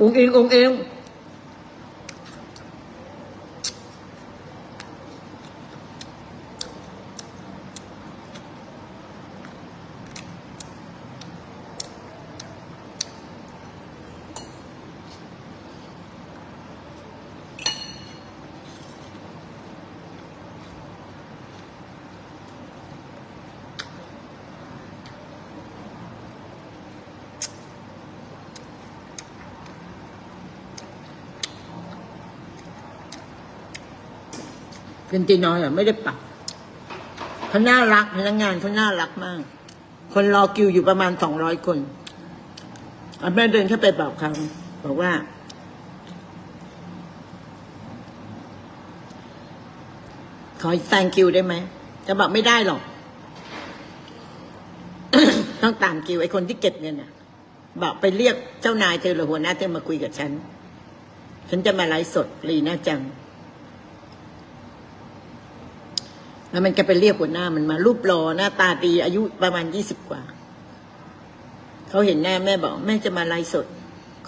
องค์เเงเป็นตีน้อยอะไม่ได้ปรับเขาน่ารักพนักงานเขาน่ารักมาก คนรอคิวอยู่ประมาณสองร้อยคนอะแม่เดินเข้าไปบอกเขาบอกว่า ขอแซงคิวได้ไหมจะบอกไม่ได้หรอก ต้องตามคิวไอ้คนที่เก็บเงินน่ะ บอกไปเรียกเจ้านายเธอหรือหัวหน้าเธอมาคุยกับฉัน ฉันจะมาไลฟ์สดลีน่าจัง แล้วมันก็ไปเรียกหัวหน้ามันมา รูปหล่อหน้าตาดีอายุประมาณยี่สิบกว่า เขาเห็นหน้าแม่บอก แม่จะมาไลฟ์สด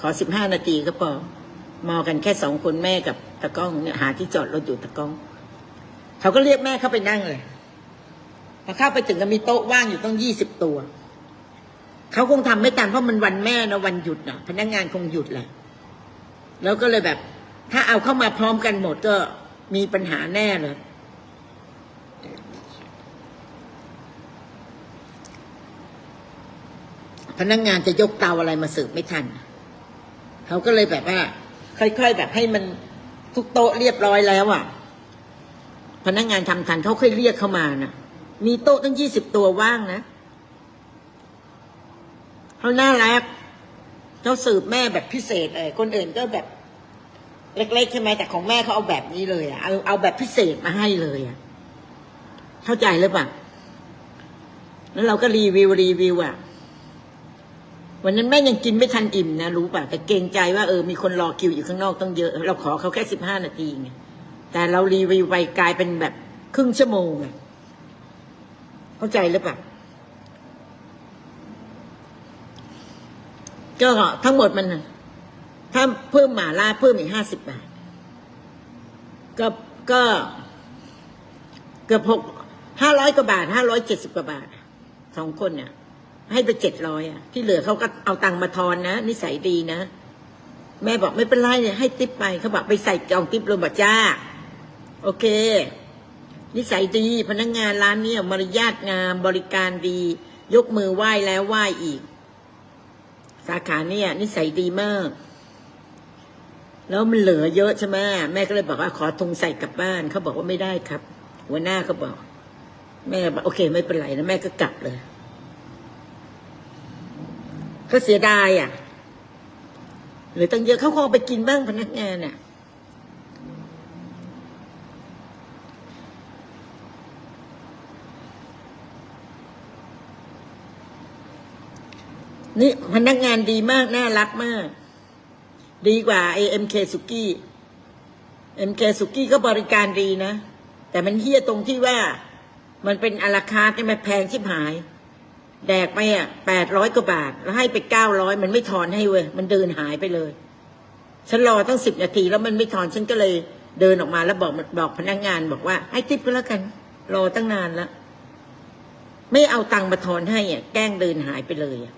ขอสิบห้านาทีก็พอมอกันแค่สองคนแม่กับตะก้องเนี่ยหาที่จอดรถอยู่ตะก้อง เขาก็เรียกแม่เข้าไปนั่งเลยพอเข้าไปถึงก็มีโต๊ะว่างอยู่ต้องยี่สิบตัว เขาคงทำไม่ทันเพราะมันวันแม่นะวันหยุดนะพนักงานคงหยุดแหละ แล้วก็เลยแบบ ถ้าเอาเข้ามาพร้อมกันหมดก็มีปัญหาแน่เลย พนักงานจะยกเตาอะไรมาเสิร์ฟไม่ทัน เขาก็เลยแบบว่า ค่อยๆแบบให้มันทุกโต๊ะเรียบร้อยแล้วอะ พนักงานทำทันเขาค่อยเรียกเข้ามานะมีโต๊ะตั้งยี่สิบตัวว่างนะเขาน่ารักเขาสืบแม่แบบพิเศษเลยคนอื่นก็แบบเล็กๆใช่ไหมแต่ของแม่เขาเอาแบบนี้เลยอะเอาเอาแบบพิเศษมาให้เลยอะเข้าใจหรือเปล่าแล้วเราก็รีวิวรีวิวอะ วันนั้นแม่ยังกินไม่ทันอิ่มนะรู้ป่ะแต่เกรงใจว่าเออมีคนรอคิวอยู่ข้างนอกต้องเยอะ เราขอเขาแค่สิบห้านาทีไงแต่เรารีวิวไปกลายเป็นแบบครึ่งชั่วโมงไงเข้าใจหรือเปล่าก็ทั้งหมดมันถ้าเพิ่มหมาล่าเพิ่มอีกห้าสิบบาทก็ก็เกือบหกห้าร้อยกว่าบาทห้าร้อยเจ็ดสิบกว่าบาทสองคนเนี่ย ให้ไปเจ็ดร้อยอะ ที่เหลือเขาก็เอาตังค์มาทอนนะนิสัยดีนะ แม่บอกไม่เป็นไรเนี่ยให้ติปไปเขาบอกไปใส่กล่องติปลงบัจ้า โอเค นิสัยดีพนักงงานร้านเนี้มารยาทงามบริการดี ยกมือไหว้แล้วไหว้อีก สาขาเนี่ย นิสัยดีมาก แล้วมันเหลือเยอะใช่ไหมแม่ก็เลยบอกว่าขอทงใส่กลับบ้านเขาบอกว่าไม่ได้ครับ หัวหน้าเขาบอก แม่บอกโอเค ไม่เป็นไรนะแม่ก็กลับเลย ก็เสียดายอะหลือตั้งเยอะเขาคงไปกินบ้างพนักงานอะนี่พนักงานดีมาก น่ารักมาก ดีกว่า AMK สุกี้ MK สุกี้ก็บริการดีนะ แต่มันเฮี้ยตรงที่ว่า มันเป็นอาราคาร์ทที่มันแพงชิบหาย แดกไปอะแปดร้อยกว่าบาท แล้วให้ไปเก้าร้อยมันไม่ทอนให้เว้ยมันเดินหายไปเลย ฉันรอตั้งสิบนาทีแล้วมันไม่ทอนฉันก็เลยเดินออกมาแล้วบอกบอกพนักงานบอกว่าให้ติปก็แล้วกัน รอตั้งนานแล้วไม่เอาตังค์มาทอนให้อะแกล้งเดินหายไปเลยอะ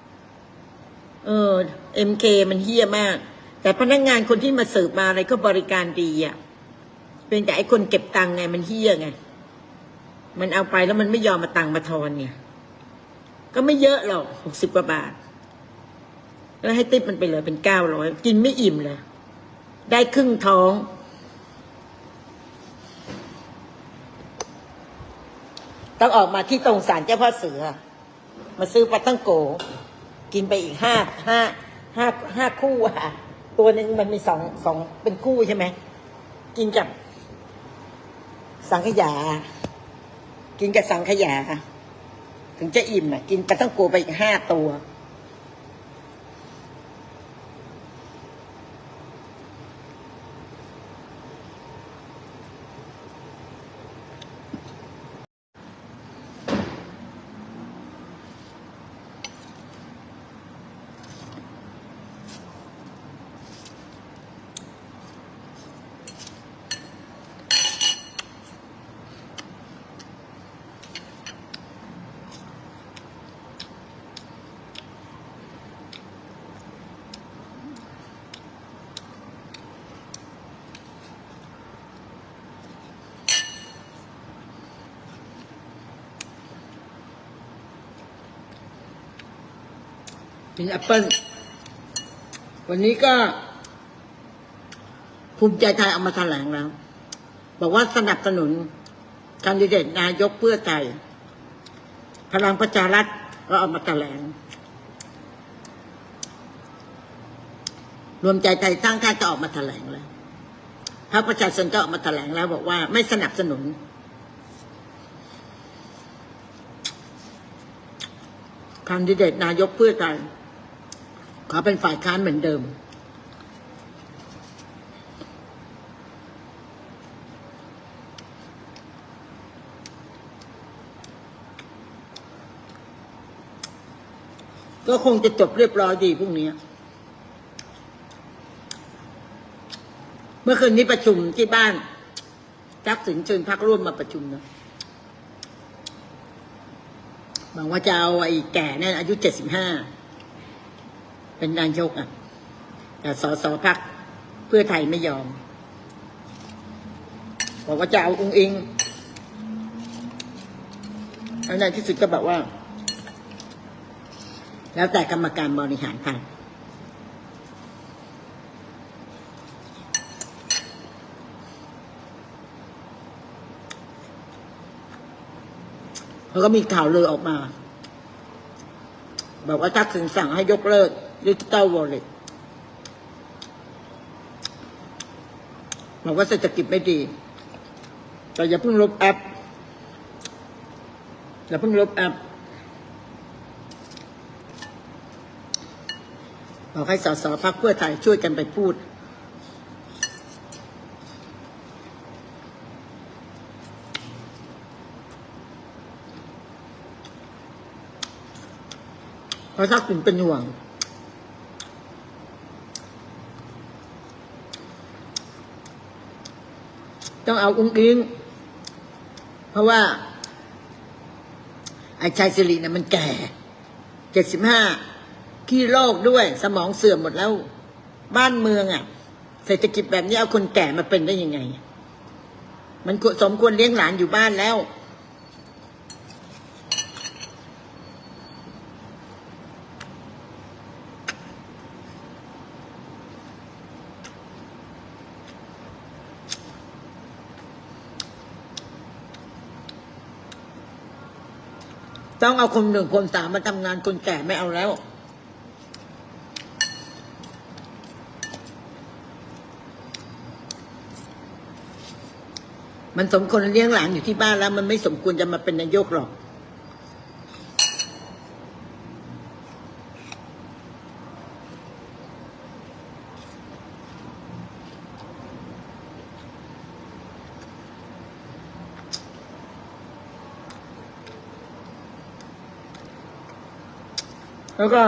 เออเอ็มเคมันเฮี้ยมาก แต่พนักงานคนที่มาเสิร์ฟมาอะไรก็บริการดีอะเป็นแต่ไอ้คนเก็บตังค์ไงมันเฮี้ยไงมันเอาไปแล้วมันไม่ยอมมาตังค์มาทอนไง ก็ไม่เยอะหรอกหกสิบกว่าบาท แล้วให้ติปมันไปเลยเป็นเก้าร้อยกินไม่อิ่มเลย ได้ครึ่งท้อง ต้องออกมาที่ตรงศาลเจ้าพ่อเสือ มาซื้อปลาตั้งโก กินไปอีกห้าห้าห้าห้าคู่อะ ตัวหนึ่งมันมีสองสองเป็นคู่ใช่ไหมกินกับสังขยา กินกับสังขยา ถึงจะอิ่มอะ กินปลาตั้งโกไปอีกห้าตัว กินแอปเปิ้ลวันนี้ก็ ภูมิใจไทยเอามาแถลงแล้ว บอกว่าสนับสนุนการดิเดตนายกเพื่อไทยพลังประชารัฐก็เอามาแถลง รวมใจไทยสร้างชาติก็ออกมาแถลงแล้วพรรคประชาชนก็ออกมาแถลงแล้ว บอกว่าไม่สนับสนุน คันดิเดตนายกเพื่อไทย ขอเป็นฝ่ายค้านเหมือนเดิม ก็คงจะจบเรียบร้อยดีพรุ่งนี้ เมื่อคืนนี้ประชุมที่บ้านทักษิณเชิญพักร่วมมาประชุมนะบอกว่าจะเอาไอ้แก่นั่นอายุเจ็ดสิบห้า เป็นนายกอะ แต่สสพักเพื่อไทยไม่ยอม บอกว่าจะเอาองค์อิงแล้วในที่สุดก็บอกว่า แล้วแต่กรรมการบริหารพรรคแล้วก็มีข่าวลือออกมา บอกว่าทักษิณสั่งให้ยกเลิก ดิจิตอลวอลเล็ตบอกว่าเศรษฐกิจไม่ดี แต่อย่าเพิ่งลบแอป อย่าเพิ่งลบแอปบอกให้สสพักเพื่อไทยช่วยกันไปพูด เพราะถ้าคุณเป็นห่วง ต้องเอาอุ้งอิง เพราะว่า ไอ้ชายสิริเนี่ยมันแก่เจ็ดสิบห้าขี้โรคด้วย สมองเสื่อมหมดแล้ว บ้านเมืองอะ เศรษฐกิจแบบนี้เอาคนแก่มาเป็นได้ยังไง มันควรสมควรเลี้ยงหลานอยู่บ้านแล้ว ต้องเอาคนหนึ่งคนสามมาทำงานคนแก่ไม่เอาแล้ว มันสมควรเลี้ยงหลานอยู่ที่บ้านแล้ว มันไม่สมควรจะมาเป็นนายกหรอก แล้วก็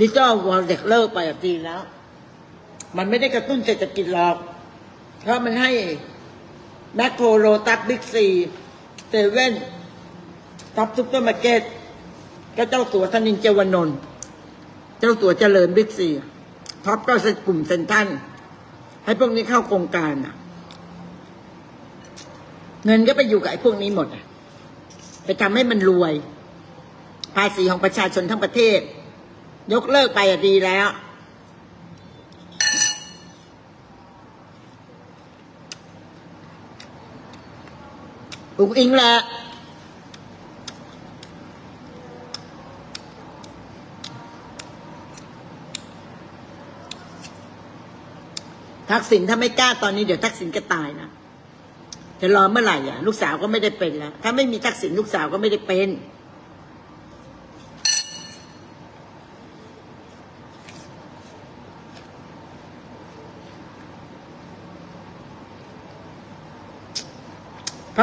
ดิจิตอลวอลเด็กเลิกไปอะดีแล้ว มันไม่ได้กระตุ้นเศรษฐกิจหรอก เพราะมันให้แมคโครโลตัสบิ๊กซีเซเว่นท็อปซุปเปอร์มาร์เก็ตก็เจ้าตัวธนินเจวานนท์เจ้าตัวเจริญบิ๊กซีท็อปก็เป็นกลุ่มเซนทรัลให้พวกนี้เข้าโครงการอะ เงินก็ไปอยู่กับไอ้พวกนี้หมดอะไปทำให้มันรวย ภาษีของประชาชนทั้งประเทศ ยกเลิกไปดีแล้ว อุ๋งอิงแหละทักษิณถ้าไม่กล้าตอนนี้เดี๋ยวทักษิณก็ตายนะจะรอเมื่อไหร่อะ ลูกสาวก็ไม่ได้เป็นแล้ว ถ้าไม่มีทักษิณลูกสาวก็ไม่ได้เป็น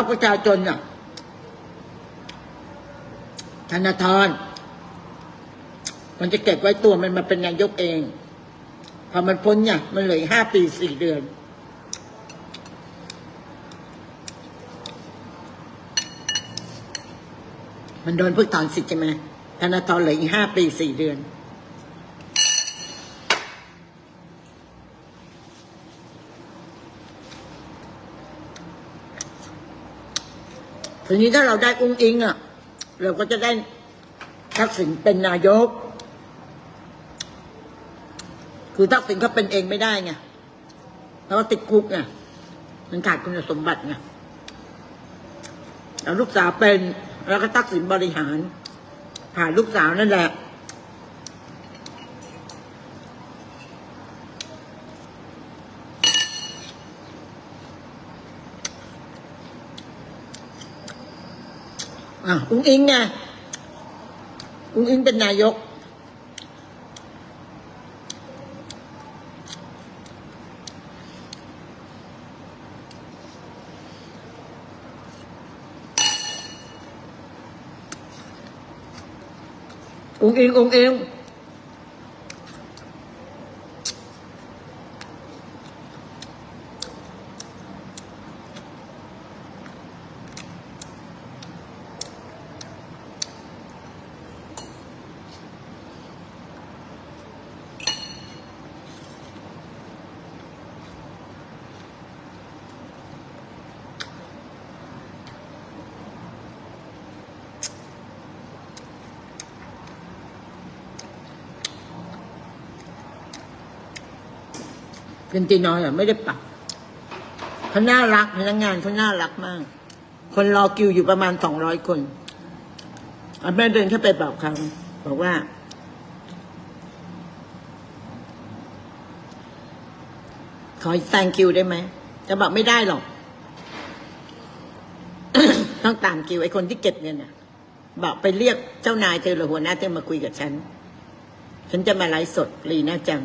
รรคประชาชนอะธนาธรมันจะเก็บไว้ตัวมันมาเป็นนายกเอง พอมันพ้นเนี่ย มันเหลือห้าปีสี่เดือนมันโดนเพิกถอนสิทธิ์ใช่ไหมธนาธรเหลืออีกห้าปีสี่เดือน ทีนี้ถ้าเราได้อุ้งอิงอะ เราก็จะได้ทักษิณเป็นนายก คือทักษิณเขาเป็นเองไม่ได้ไงเพราะว่าติดคุกไงมันขาดคุณสมบัติไงแล้วลูกสาวเป็นแล้วก็ทักษิณบริหารผ่านลูกสาวนั่นแหละ อะอุ้งอิงไงอุ้งอิงเป็นนายก อุ้งอิงอุ้งอิง เป็นตีน้อยอะไม่ได้ปรับเขาน่ารักพนักงานเขาน่ารักมาก คนรอคิวอยู่ประมาณสองร้อยคนอะแม่เดินเข้าไปบอกเขาบอกว่า ขอแซงคิวได้ไหมจะบอกไม่ได้หรอกต้องตามคิวไอ้คนที่เก็บเงินน่ะ บอกไปเรียกเจ้านายเธอหรือหัวหน้าเธอมาคุยกับฉัน ฉันจะมาไลฟ์สดลีน่าจัง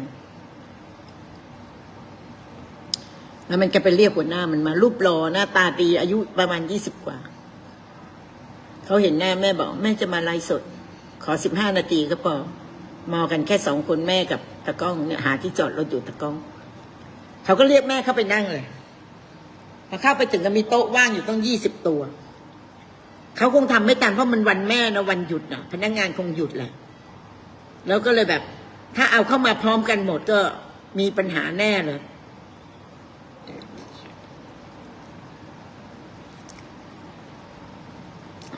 แล้วมันก็ไปเรียกหัวหน้ามันมารูปหล่อหน้าตาดีอายุประมาณยี่สิบกว่าเขาเห็นหน้าแม่บอก แม่จะมาไลฟ์สด ขอสิบห้านาทีก็พอมอกันแค่สองคนแม่กับตะก้องเนี่ยหาที่จอดรถอยู่ตะก้องเขาก็เรียกแม่เข้าไปนั่งเลยพอเข้าไปถึงก็มีโต๊ะว่างอยู่ต้องยี่สิบตัวเขาคงทำไม่ทันเพราะมันวันแม่นะวันหยุดนะพนักงานคงหยุดแหละแล้วก็เลยแบบ ถ้าเอาเข้ามาพร้อมกันหมดก็มีปัญหาแน่เลย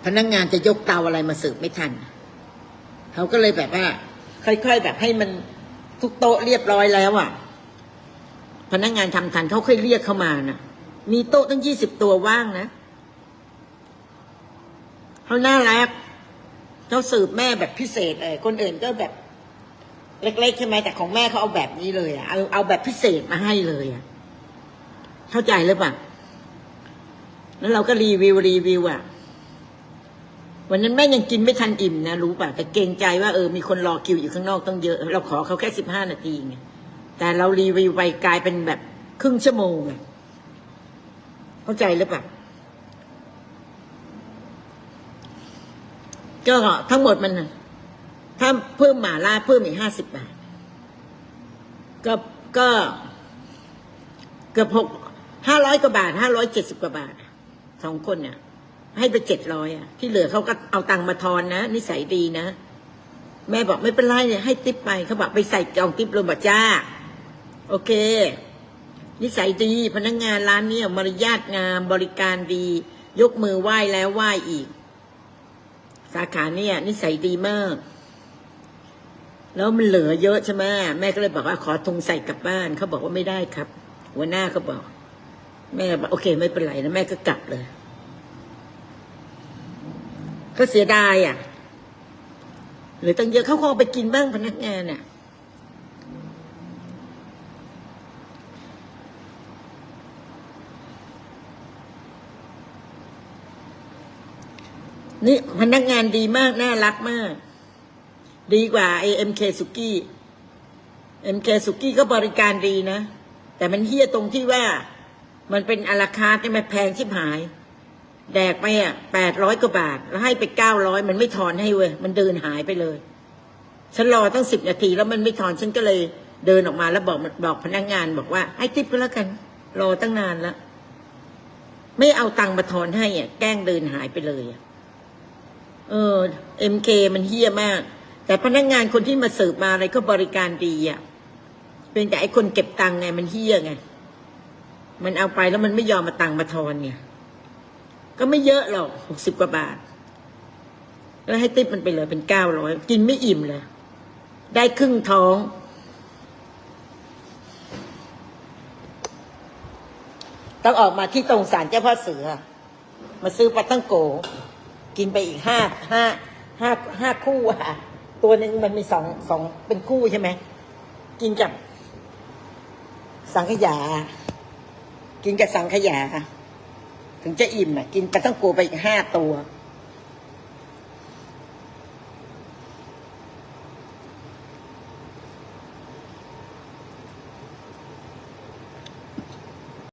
พนักงานจะยกเตาอะไรมาเสิร์ฟไม่ทัน เขาก็เลยแบบว่า ค่อยๆแบบให้มันทุกโต๊ะเรียบร้อยแล้วอะ พนักงานทำทันเขาค่อยเรียกเข้ามานะมีโต๊ะตั้งยี่สิบตัวว่างนะเขาน่ารักเขาสืบแม่แบบพิเศษเลยคนอื่นก็แบบเล็กๆใช่ไหมแต่ของแม่เขาเอาแบบนี้เลยอะเอาเอาแบบพิเศษมาให้เลยอะเข้าใจหรือเปล่าแล้วเราก็รีวิวรีวิวอะ วันนั้นแม่ยังกินไม่ทันอิ่มนะรู้ป่ะแต่เกรงใจว่าเออมีคนรอคิวอยู่ข้างนอกต้องเยอะ เราขอเขาแค่สิบห้านาทีไงแต่เรารีวิวไปกลายเป็นแบบครึ่งชั่วโมงอะเข้าใจหรือเปล่าก็ทั้งหมดมันถ้าเพิ่มหมาล่าเพิ่มอีกห้าสิบบาท ก็ก็เกือบหกห้าร้อยกว่าบาทห้าร้อยเจ็ดสิบกว่าบาทสองคนเนี่ย ให้ไปเจ็ดร้อยอะ ที่เหลือเขาก็เอาตังค์มาทอนนะนิสัยดีนะ แม่บอกไม่เป็นไรเนี่ยให้ติปไปเขาบอกไปใส่กล่องติปลงบัจ้า โอเค นิสัยดี พนักงานร้านเนี้มารยาทงามบริการดี ยกมือไหว้แล้วไหว้อีก สาขาเนี่ย นิสัยดีมาก แล้วมันเหลือเยอะใช่ไหมแม่ก็เลยบอกว่าขอทุงใส่กลับบ้านเขาบอกว่าไม่ได้ครับ หัวหน้าเขาบอก แม่บอกโอเค ไม่เป็นไรนะแม่ก็กลับเลย ก็เสียดายอะหรือตั้งเยอะเขาคงเอไปกินบ้างพนักงานอะนี่พนักงานดีมาก น่ารักมาก ดีกว่าไอเอ็มเคสุกี้เอ็มเคสุกี้ก็บริการดีนะ แต่มันเฮี้ยตรงที่ว่า มันเป็นอาราคาร์ทเนี่ยมันแพงชิบหาย แดกไปอะแปดร้อยกว่าบาท แล้วให้ไปเก้าร้อยมันไม่ทอนให้เว้ยมันเดินหายไปเลย ฉันรอตั้งสิบนาทีแล้วมันไม่ทอนฉันก็เลยเดินออกมาแล้วบอกบอกพนักงานบอกว่าให้ทิปก็แล้วกัน รอตั้งนานแล้วไม่เอาตังค์มาทอนให้อะแกล้งเดินหายไปเลยอะเออเอ็มเคมันเฮี้ยมาก แต่พนักงานคนที่มาเสิร์ฟมาอะไรก็บริการดีอะเป็นแต่ไอ้คนเก็บตังค์ไงมันเฮี้ยไงมันเอาไปแล้วมันไม่ยอมมาตังค์มาทอนเนี่ย ก็ไม่เยอะหรอกหกสิบกว่าบาท แล้วให้ติ๊ปมันไปเลยเป็นเก้าร้อยกินไม่อิ่มเลย ได้ครึ่งท้อง ต้องออกมาที่ตรงสารเจ้าพ่อเสือ มาซื้อปลาตั้งโก กินไปอีกห้าห้าห้าห้าคู่อะตัวหนึ่งมันมีสองสองเป็นคู่ใช่ไหม กินกับสังขยา กินกับสังขยา ถึงจะอิ่มอะ กินกันต้องโกไปอีกห้าตัว